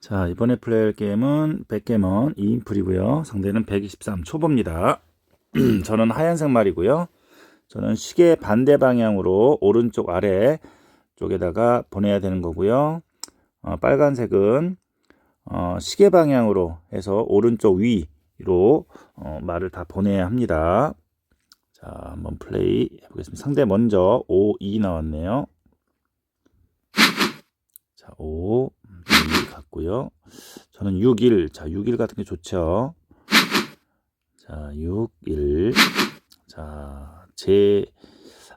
자, 이번에 플레이할 게임은 백게임은 2인풀이고요. 상대는 123 초보입니다. 저는 하얀색 말이고요. 저는 시계 반대 방향으로 오른쪽 아래 쪽에다가 보내야 되는 거고요. 어, 빨간색은 어, 시계 방향으로 해서 오른쪽 위로 어, 말을 다 보내야 합니다. 자, 한번 플레이 해보겠습니다. 상대 먼저 5, 2 나왔네요. 자, 5, 2 갔고요. 저는 6, 1. 자, 6, 1 같은 게 좋죠. 자, 6, 1. 자, 제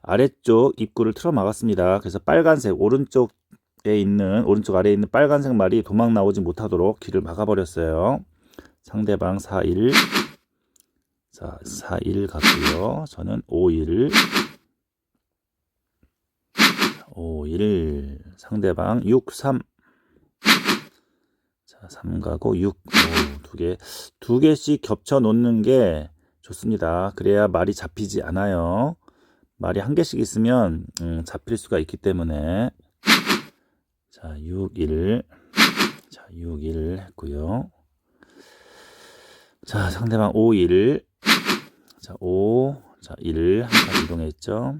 아래쪽 입구를 틀어 막았습니다. 그래서 빨간색 오른쪽에 있는 오른쪽 아래에 있는 빨간색 말이 도망 나오지 못하도록 길을 막아 버렸어요. 상대방 4, 1. 자, 4, 1 갔고요. 저는 5, 1. 5, 1. 상대방 6, 3. 자, 3 가고 6. 오, 두 개. 두 개씩 겹쳐 놓는 게 좋습니다. 그래야 말이 잡히지 않아요. 말이 한 개씩 있으면 음, 잡힐 수가 있기 때문에 자, 6, 1. 자, 6, 1 했고요. 자, 상대방 5, 1. 자, 5. 자, 1. 한칸 이동했죠.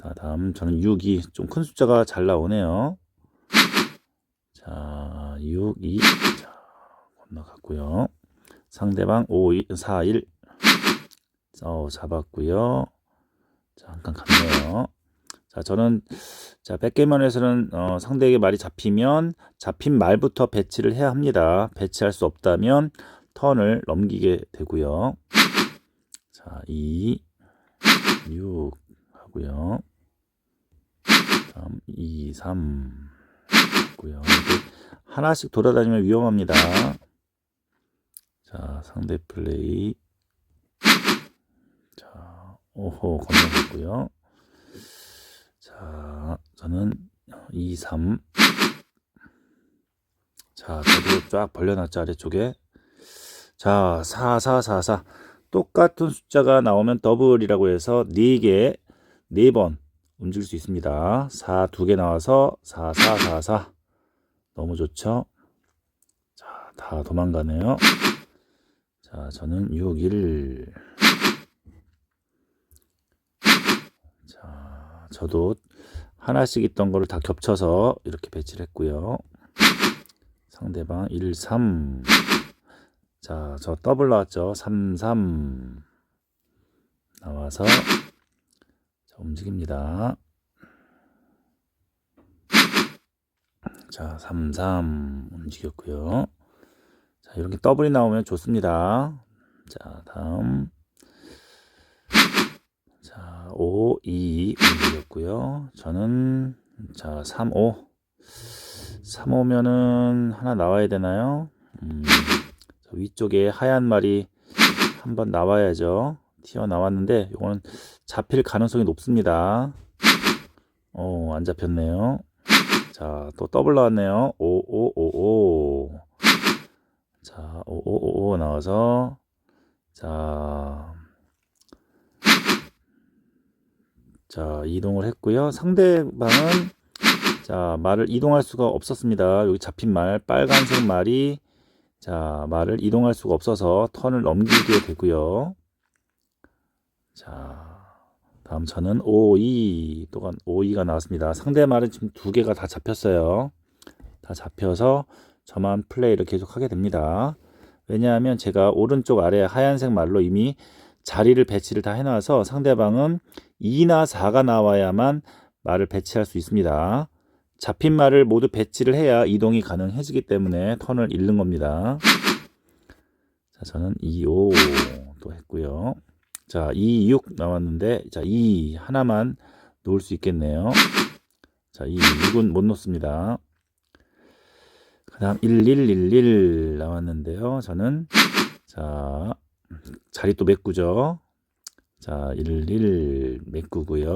자, 다음 저는 6, 2. 좀 큰 숫자가 잘 나오네요. 자, 6, 2. 자, 건너갔고요. 상대방 5, 2, 4, 1. 어, 잡았고요. 칸 갔네요. 자, 저는 자, 백게임원에서는 어, 상대에게 말이 잡히면 잡힌 말부터 배치를 해야 합니다. 배치할 수 없다면 턴을 넘기게 되고요. 자, 2, 6 하고요. 다음 2, 3 하고요. 하나씩 돌아다니면 위험합니다. 자, 상대 플레이. 자, 오호, 건너갔고요. 자, 저는 2, 3. 자, 저도 쫙 벌려놨죠, 아래쪽에. 자, 4, 4, 4, 4. 똑같은 숫자가 나오면 더블이라고 해서 4개, 4번 움직일 수 있습니다. 4, 2개 나와서 4, 4, 4, 4. 너무 좋죠? 자, 다 도망가네요. 자, 저는 6, 1. 자, 저도 하나씩 있던 거를 다 겹쳐서 이렇게 배치를 했고요. 상대방 1, 3. 자, 저 더블 나왔죠? 3, 3. 나와서 자, 움직입니다. 자, 3, 3 움직였고요. 자, 이렇게 더블이 나오면 좋습니다. 자, 다음. 자, 5, 2 움직였고요. 저는 자, 3, 5. 3, 5면은 하나 나와야 되나요? 음, 위쪽에 하얀 말이 한번 나와야죠. 튀어나왔는데 이거는 잡힐 가능성이 높습니다. 어, 안 잡혔네요. 자, 또 더블 나왔네요. 5, 5, 5, 5. 자, 5, 5, 5, 5 나와서 자, 자, 이동을 했고요. 상대방은 자, 말을 이동할 수가 없었습니다. 여기 잡힌 말, 빨간색 말이 자, 말을 이동할 수가 없어서 턴을 넘기게 되고요. 자, 다음 저는 5, 2, 또한 5, 2가 나왔습니다. 상대 말은 지금 두 개가 다 잡혔어요. 다 잡혀서 저만 플레이를 계속 하게 됩니다. 왜냐하면 제가 오른쪽 아래 하얀색 말로 이미 자리를 배치를 다 해놔서 상대방은 2나 4가 나와야만 말을 배치할 수 있습니다. 잡힌 말을 모두 배치를 해야 이동이 가능해지기 때문에 턴을 잃는 겁니다. 자, 저는 2, 5 또 했고요. 자, 2, 6 나왔는데, 자, 2 하나만 놓을 수 있겠네요. 자, 2, 6은 못 놓습니다. 그 다음 1, 1, 1, 1 나왔는데요. 저는, 자, 자리 또 메꾸죠. 자, 1, 1 메꾸고요.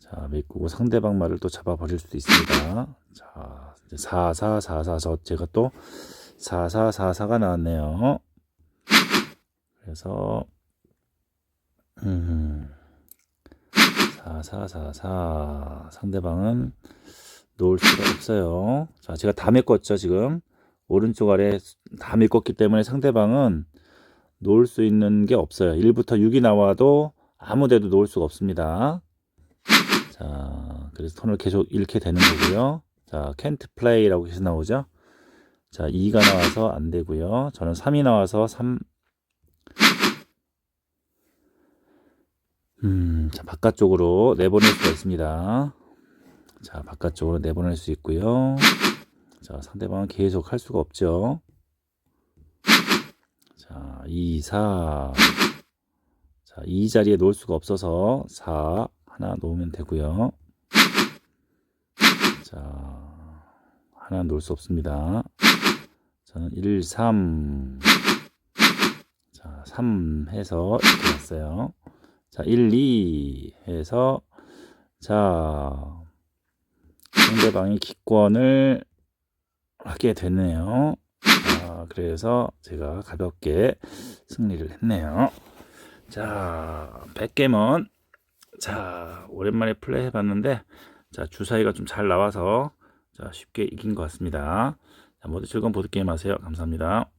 자, 메꾸고 상대방 말을 또 잡아버릴 수도 있습니다. 자, 4, 4, 4, 4, 저 제가 또 4, 4, 4, 4가 나왔네요. 그래서 음, 4, 4, 4, 4 상대방은 놓을 수가 없어요. 자, 제가 다 메꿨죠, 지금. 오른쪽 아래 다 메꿨기 때문에 상대방은 놓을 수 있는 게 없어요. 1부터 6이 나와도 아무 데도 놓을 수가 없습니다. 자, 그래서 턴을 계속 잃게 되는 거고요. 자, can't play라고 해서 나오죠. 자, 2가 나와서 안 되고요. 저는 3이 나와서 3 음, 자, 바깥쪽으로 내보낼 수가 있습니다. 자, 바깥쪽으로 내보낼 수 있고요. 자, 상대방은 계속 할 수가 없죠. 자, 2, 4. 자, 이 자리에 놓을 수가 없어서 4 하나 놓으면 되고요. 자, 하나 놓을 수 없습니다. 저는 1, 3. 자, 3 해서 이렇게 놨어요. 자, 1, 2 해서 자, 상대방이 기권을 하게 되네요. 자, 그래서 제가 가볍게 승리를 했네요. 자, 백개먼 자, 오랜만에 플레이 해봤는데 자, 주사위가 좀 잘 나와서 자, 쉽게 이긴 것 같습니다. 자, 모두 즐거운 보드게임 하세요. 감사합니다.